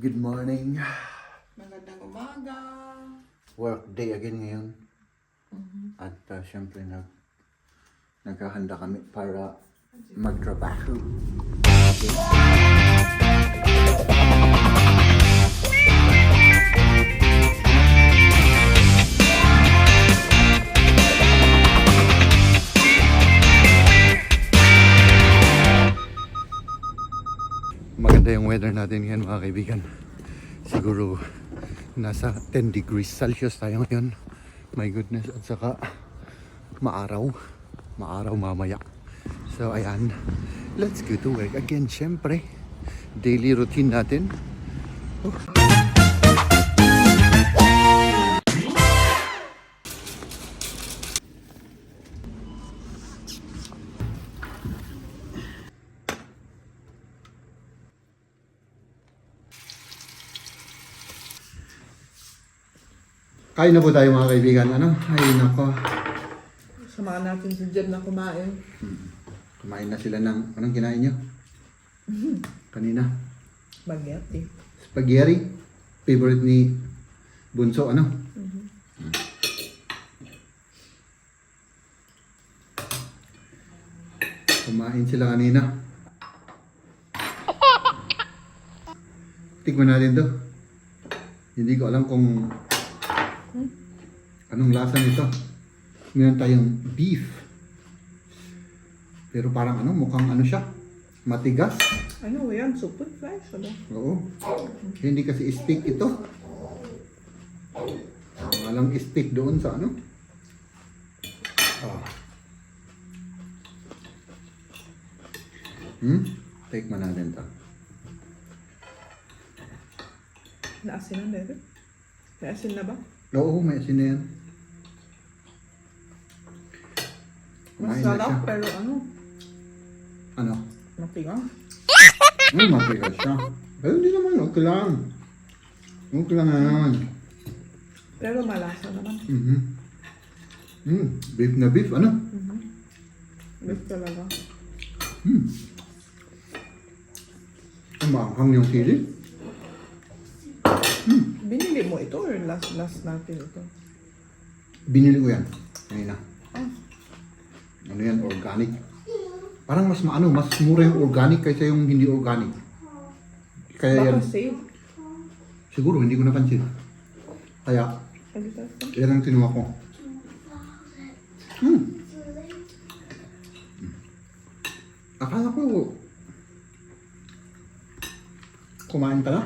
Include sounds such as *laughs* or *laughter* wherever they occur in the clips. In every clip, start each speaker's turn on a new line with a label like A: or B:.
A: Good morning.
B: Magandang umaga.
A: Work day again ngayon. At uh, syempre nag naghahanda kami para magtrabaho. Maganda yung weather natin ngayon mga kaibigan. Siguro nasa 10 degrees Celsius tayo ngayon. My goodness. At saka maaraw. Maaraw mamaya. So ayan. Let's go to work again. Siyempre, daily routine natin. Oh. Kain na po tayo mga kaibigan. Ano? Ay nako.
B: Samahan natin si Jeb na kumain.
A: Kumain na sila ng... Anong kinain nyo? *laughs* Kanina?
B: Spaghetti.
A: Spaghetti. Favorite ni Bunso, ano? Kumain sila kanina. Tignan natin to. Hindi ko alam kung anong lasa nito. Meron tayong beef. Pero parang ano, mukhang ano siya. Matigas.
B: Ano yan? Super fresh. Ano?
A: Oo. Hindi kasi steak ito. Walang steak doon sa ano. Ah. Hmm? Take man natin to.
B: Naasin na David? Naasin na ba?
A: Oo, may asin na yan. Kumain na siya.
B: Masarap pero ano?
A: Ano?
B: Matigang.
A: Hmm, matigas siya. Pero hindi naman, okay lang. Okay lang naman.
B: Pero malasa naman.
A: Mhm. Hmm, beef na beef, ano?
B: Beef talaga.
A: Hmm. Ang maanghang yung sili.
B: Binili mo ito or last last natin ito?
A: Binili ko yan. Kanina.
B: Ah,
A: Ano yan, organic. Parang mas maano, mas mura yung organic kaysa yung hindi organic. Kaya yan,
B: baka save.
A: siguro hindi ko napansin. Kaya,
B: Ano ito?
A: yan ang kinuha ko. Hmm. Akala ko, kumain ka na?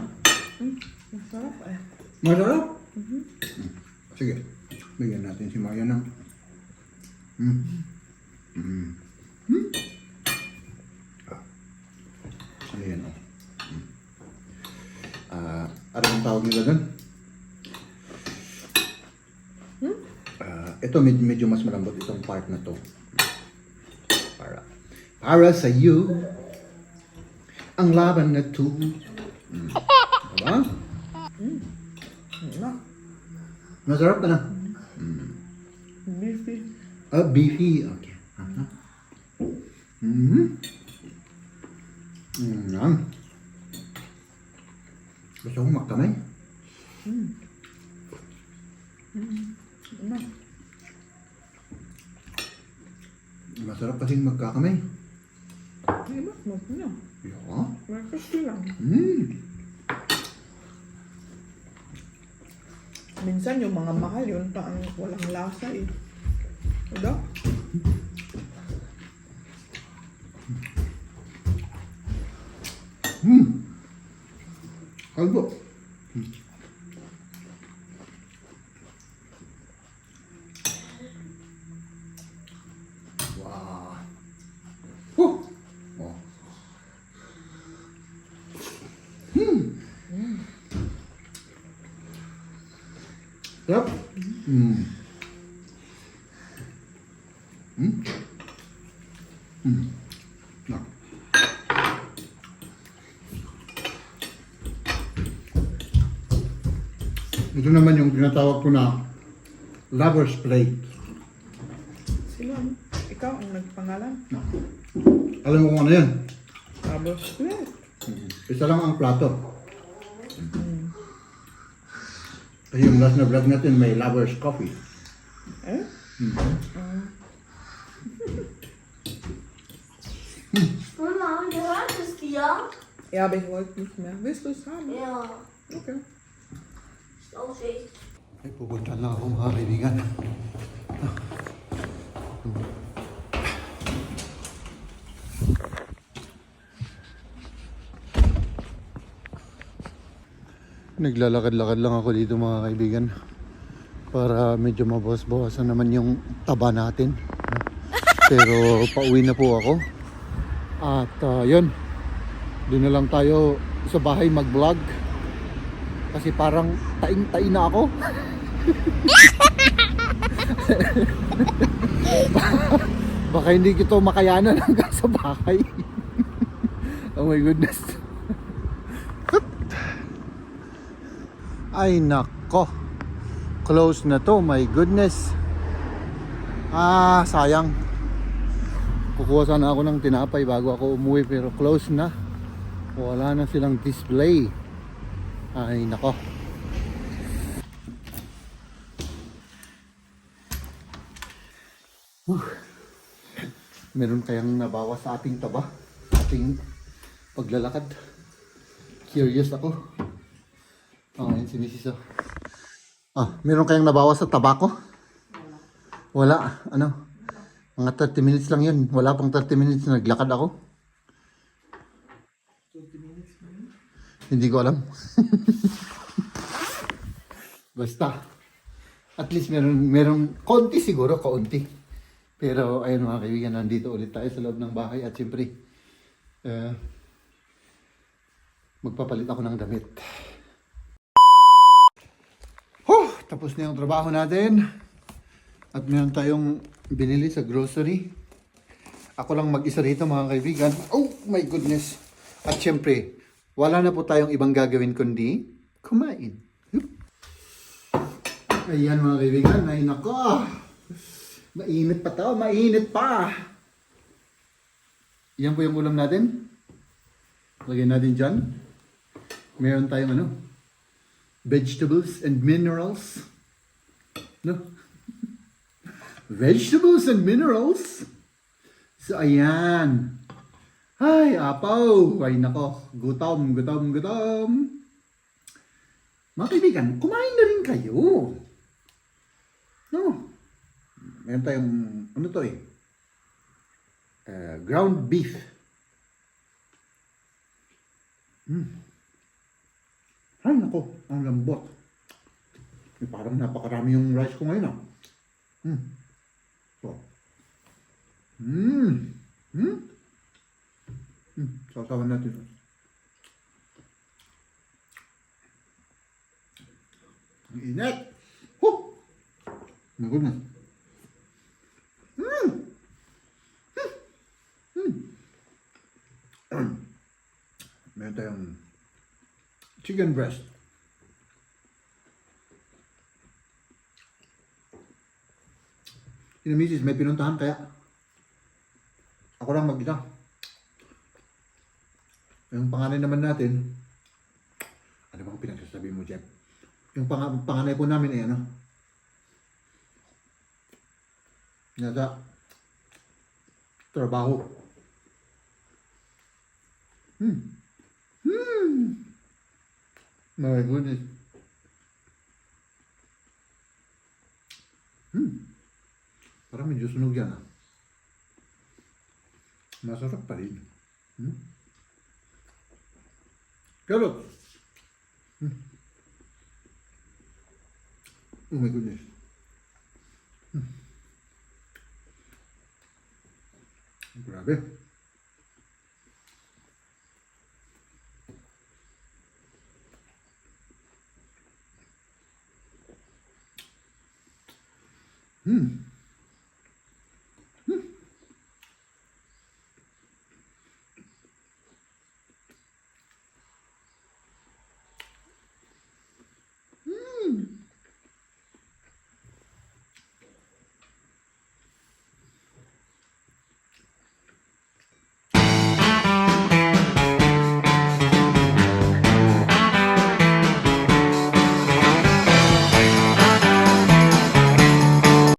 B: Hmm, masarap eh.
A: Masarap. Sige, bigyan natin si Maya ng... Hmm. Hmm. Hmm. Ah. Ano yan? Oh? Hmm. Ah, ano ang tawag nila doon?
B: Hmm?
A: Ah, ito medyo, medyo mas malambot itong part na to. Para para sa iyo ang laban na to. Hmm. Diba?
B: Ano?
A: Masarap ka na.
B: Beefy.
A: Ah, beefy. Okay. Uh-huh. Mm-hmm. Mm, yan. Gusto ko magkamay.
B: Ano?
A: Masarap kasing magkakamay.
B: Ay ba? Mag na.
A: Yeah.
B: Breakfast lang.
A: Mm.
B: Minsan yung mga mahal yun pa ang walang lasa eh. Diba?
A: Mm. Kalbo. Mm. Wow. Huh. Oh. Yep. Mm. Mm. Mm. No. Ito naman yung tinatawag ko na lover's plate.
B: Ano? Ikaw ang nagpangalan?
A: No. Alam mo kung ano yan?
B: Tapos, eh.
A: Isa lang ang plato. Yung last na vlog natin, may lover's coffee.
B: Eh?
C: Mama, gehört es dir?
B: Ja, aber ich wollte nicht mehr. Willst du es haben?
C: Ja,
B: Okay.
C: ist auch schlecht.
A: Ay, pupunta lang ako mga kaibigan. Naglalakad-lakad lang ako dito mga kaibigan para medyo mabawas-bawasan naman yung taba natin. Pero pauwi na po ako. At ah, yun, doon na lang tayo sa bahay mag-vlog. Kasi parang taing-tai na ako. *laughs* Baka hindi kito makayanan hanggang sa bahay. *laughs* oh my goodness. Ay nako. Close na to, my goodness. Ah, sayang. Kukuha sana ako ng tinapay bago ako umuwi pero close na. Wala na silang display. Ay nako. Meron kayang nabawas sa ating taba, ating paglalakad. Curious ako. Oh, ayun si Mrs. oh. Ah, meron kayang nabawas sa tabako? Wala. Ano? Mga 30 minutes lang yun. Wala pang 30 minutes na naglakad ako. Hindi ko alam. *laughs* Basta. At least meron, meron konti siguro, kaunti. Pero ayun mga kaibigan, nandito ulit tayo sa loob ng bahay at siyempre, eh, magpapalit ako ng damit. Huh, tapos na yung trabaho natin. At meron tayong binili sa grocery. Ako lang mag-isa rito mga kaibigan. Oh my goodness. At syempre, wala na po tayong ibang gagawin kundi kumain. Ayan mga kaibigan, ay nako. Mainit pa to, mainit pa. Yan po yung ulam natin. Lagyan natin dyan. Meron tayong ano, vegetables and minerals. No? *laughs* vegetables and minerals. So, ayan. Ay, apaw. Ay, nako. Gutom, gutom, gutom. Mga kaibigan, kumain na rin kayo. No? Meron tayong, ano to eh? Uh, ground beef. Mm. Ay, nako. Ang lambot. Eh, Parang napakarami yung rice ko ngayon ah. Mm. So. Mm. Mm. Mm. Sasawan natin. Ang init. Huh! My goodness. Mm. Mm. Mm. Meron tayong chicken breast. Sino misis, may pinuntahan kaya? Ako lang mag-isa. Yung panganay naman natin, ano bang pinagsasabi mo, Jeff? Yung pang panganay po namin ay ano? Nasa trabaho. Hmm. Hmm. My goodness. Hmm. Parang medyo sunog yan ah. Masarap pa rin. Hmm? Carrot. Hmm. Oh my goodness. Hmm. Grabe. Hmm.